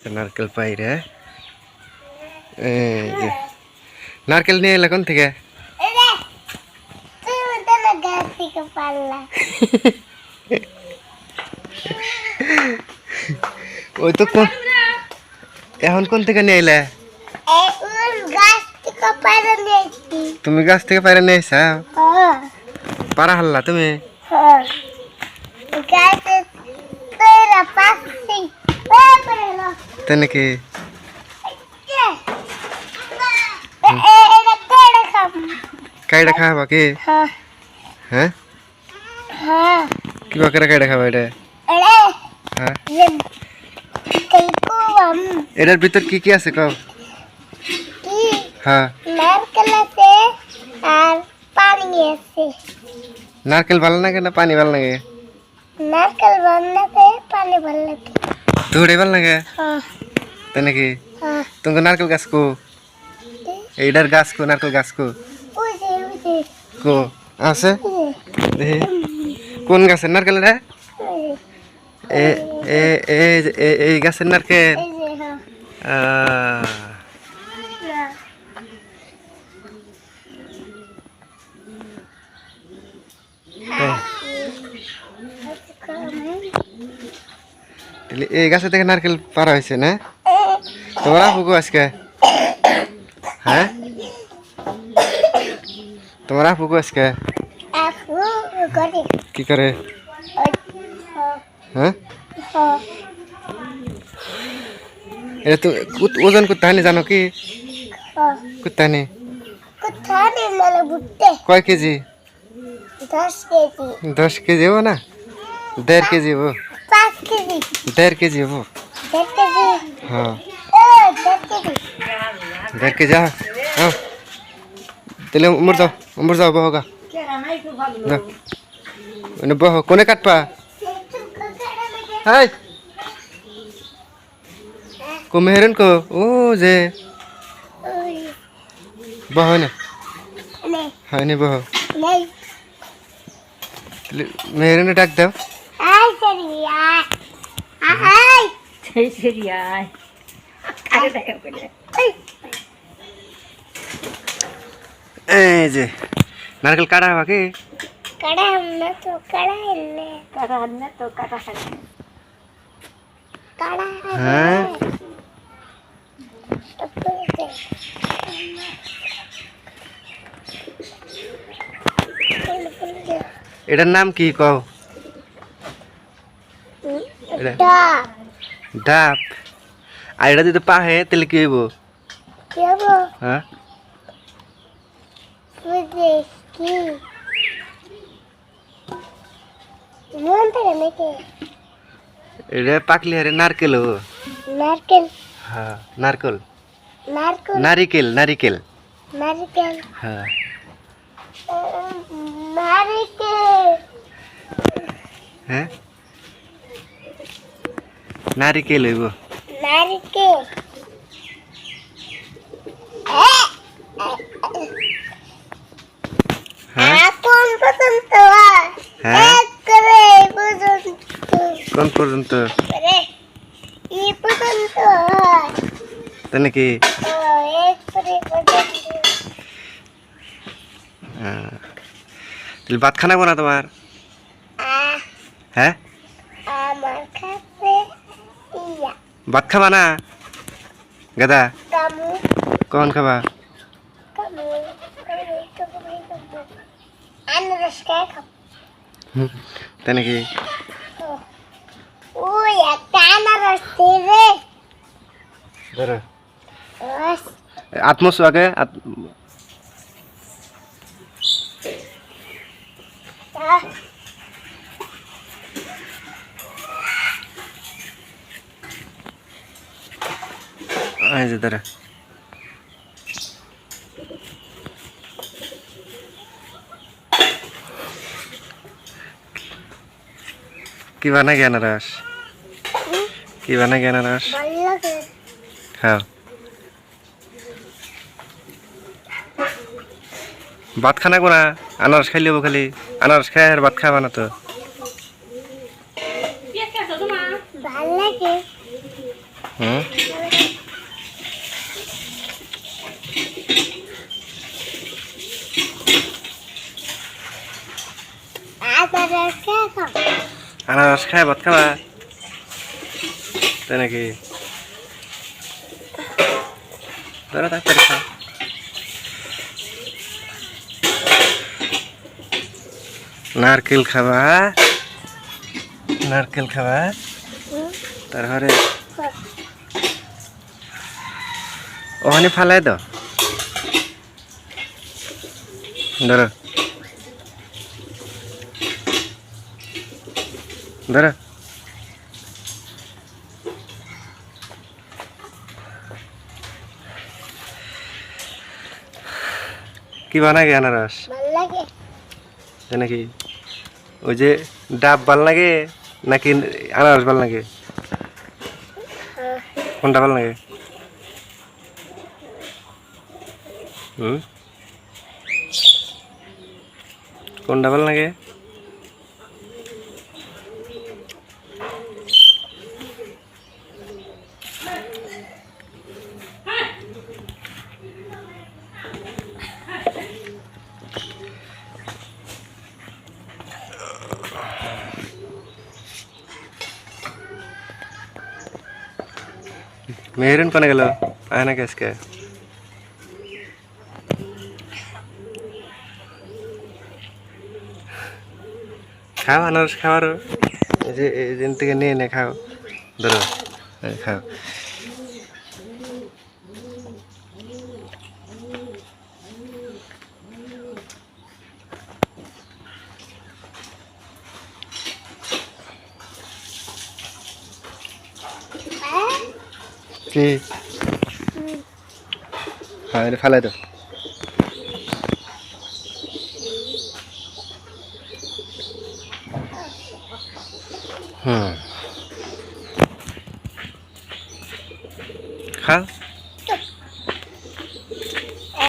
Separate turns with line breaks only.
নারকেল পাইরে এই যে। নারকেল নিয়ে এলে কোন থেকে? ওই তো কোন এখন কোন থেকে নিয়ে এলে? তুমি গাছ থেকে পাইরে নিয়ে এসা
হ্যাঁ।
পারা হাল্লা তুমি?
হ্যাঁ। গাছে
তাই নাকি? কাইডা খাওয়াবা কি?
হ্যাঁ?
হ্যাঁ
হ্যাঁ
কিবা করে কাইডা খাওয়া এটা? হ্যাঁ? এটার ভিতর কি কি আছে কও?
কি
হ্যাঁ।
নারকেল আছে
নারকেল ভালো লাগে না পানি ভালো লাগে?
নারকেল বান্নাতে পানি ভালো লাগে।
দৌড়ে ভালো লাগে?
হ্যাঁ
তাই নাকি? তোমাকে নারকেল গাছ কো এইটার গাছ কো নারকেল গাছ কো কো? আছে? কোন গাছের নারকেল রে
যে
এ এ এ এ- এই গাছের নারকেল আহ,
না
তাই।
আচ্ছা, খাম।
এই গাছে থেকে নারকেল পারা হয়েছে না? তোমার আপু গো আজকে? হ্যাঁ? তোমার আপু আজকে? কি করে?
হ্যাঁ,
এটা তো ওজন করতে হানি জানো কি। করতে
মেলে ভুট্টে।
কয় কেজি?
দশ কেজি।
দশ কেজি না? দেড় কেজি
কেজি
দেড় কেজি হব। হ্যাঁ।
দেড় কেজি
হ্যাঁ। হ্যাঁ। তাহলে উমর যাও উমর যাও বহ গা না বহ, কোনে কাটপা হাই। কো মেহেরন কো? ও যে। বহ না হয় নি বহ।
নেই।
ডাক দাও।
আয় সরি আয় আয়
সরি সরি
আয়
এই যে নারকেল কাটা হবা কি
কাটা না তো কাটা
হলে এটার নাম কি কও
ডাব।
আর এটা যদি পাহে তাহলে কি হইব? হ্যাঁ? এটা পাকলি হারে নারকেল হব
নারকেল?
হ্যাঁ নারকেল।
নারকেল?
নারিকেল নারিকেল।
নারকেল?
হ্যাঁ।
নারকেল?
হ্যাঁ? নারিকেল হইব
নারকেল।
হ্যাঁ? হ্যাঁ। কোন পর্যন্ত। তাহলে ভাত খানা না তোমার। হ্যাঁ? ভাত খাবা না? গাদা কখন খাবা? তাই নাকি? আত্মসু আগে আত- এই যে ধরো কি বানা গে আনারস কি বানা হ্যাঁ। ভাত খানা কোনা? আনারস খাইলে খালি। আনারস খাই আর ভাত খাবা না তো
পেট কাছো তোমার
ভালো লাগে
হুম
আদার খাও
আনারস খায়, ভাত খাবা? তাই নাকি? নারকেল খাবা? নারকেল খাবা? তারপরে? ওখানে ফালাই দাও। ধরো। ধরো কি বানাগে আনারস? নাকি ওই যে ডাব ভালো লাগে নাকি আনারস ভালো লাগে কোনটা ভালো লাগে হুম? কোনটা ভালো লাগে মেহরুন কোনে গেল আয় না আজকে খাও আনারস খাওয়ারও এই যে এই দিন থেকে নিয়ে নে খাও ধরো খাও কি হ্যাঁ এটা ফেলাই দাও। হুম। খাও